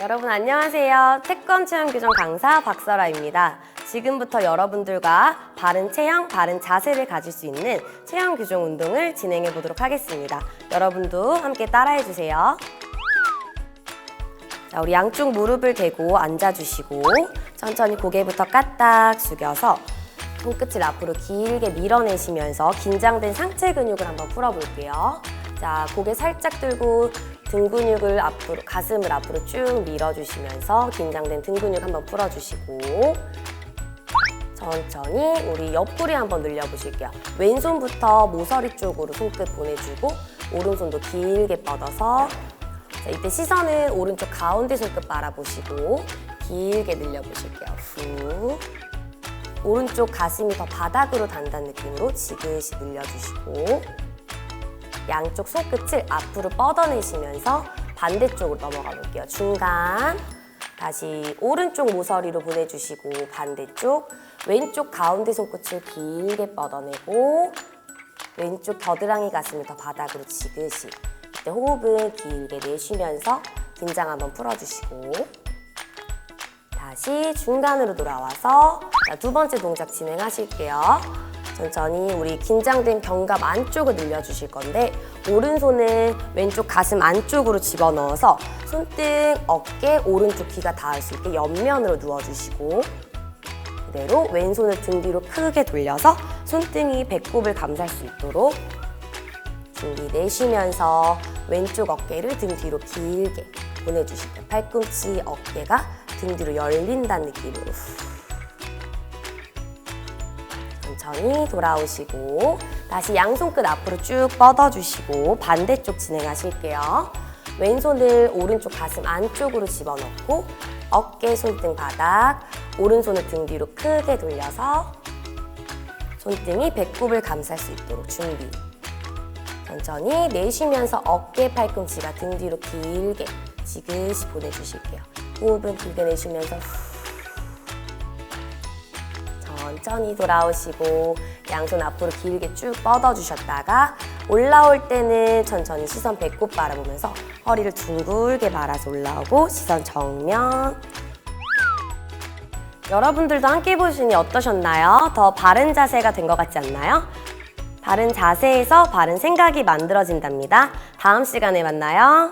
여러분 안녕하세요. 태권 체형 교정 강사 박설아입니다. 지금부터 여러분들과 바른 체형, 바른 자세를 가질 수 있는 체형 교정 운동을 진행해 보도록 하겠습니다. 여러분도 함께 따라해 주세요. 자, 우리 양쪽 무릎을 대고 앉아 주시고 천천히 고개부터 까딱 숙여서 손끝을 앞으로 길게 밀어내시면서 긴장된 상체 근육을 한번 풀어 볼게요. 자, 고개 살짝 들고 등 근육을 앞으로, 가슴을 앞으로 쭉 밀어주시면서 긴장된 등 근육 한번 풀어주시고 천천히 우리 옆구리 한번 늘려보실게요. 왼손부터 모서리 쪽으로 손끝 보내주고 오른손도 길게 뻗어서 자, 이때 시선은 오른쪽 가운데 손끝 바라보시고 길게 늘려보실게요. 후. 오른쪽 가슴이 더 바닥으로 단다는 느낌으로 지그시 늘려주시고 양쪽 손끝을 앞으로 뻗어내시면서 반대쪽으로 넘어가 볼게요. 중간 다시 오른쪽 모서리로 보내주시고 반대쪽 왼쪽 가운데 손끝을 길게 뻗어내고 왼쪽 겨드랑이 가슴을 더 바닥으로 지그시 이때 호흡은 길게 내쉬면서 긴장 한번 풀어주시고 다시 중간으로 돌아와서 자, 두 번째 동작 진행하실게요. 천천히 우리 긴장된 견갑 안쪽을 늘려주실 건데 오른손은 왼쪽 가슴 안쪽으로 집어넣어서 손등, 어깨, 오른쪽 귀가 닿을 수 있게 옆면으로 누워주시고 그대로 왼손을 등 뒤로 크게 돌려서 손등이 배꼽을 감쌀 수 있도록 준비 내쉬면서 왼쪽 어깨를 등 뒤로 길게 보내주실게요. 팔꿈치, 어깨가 등 뒤로 열린다는 느낌으로 후. 천천히 돌아오시고 다시 양손 끝 앞으로 쭉 뻗어주시고 반대쪽 진행하실게요. 왼손을 오른쪽 가슴 안쪽으로 집어넣고 어깨, 손등 바닥 오른손을 등 뒤로 크게 돌려서 손등이 배꼽을 감쌀 수 있도록 준비 천천히 내쉬면서 어깨 팔꿈치가 등 뒤로 길게 지그시 보내주실게요. 호흡은 길게 내쉬면서 후. 천천히 돌아오시고 양손 앞으로 길게 쭉 뻗어주셨다가 올라올 때는 천천히 시선 배꼽 바라보면서 허리를 둥글게 말아서 올라오고 시선 정면 여러분들도 함께 해보시니 어떠셨나요? 더 바른 자세가 된 것 같지 않나요? 바른 자세에서 바른 생각이 만들어진답니다. 다음 시간에 만나요.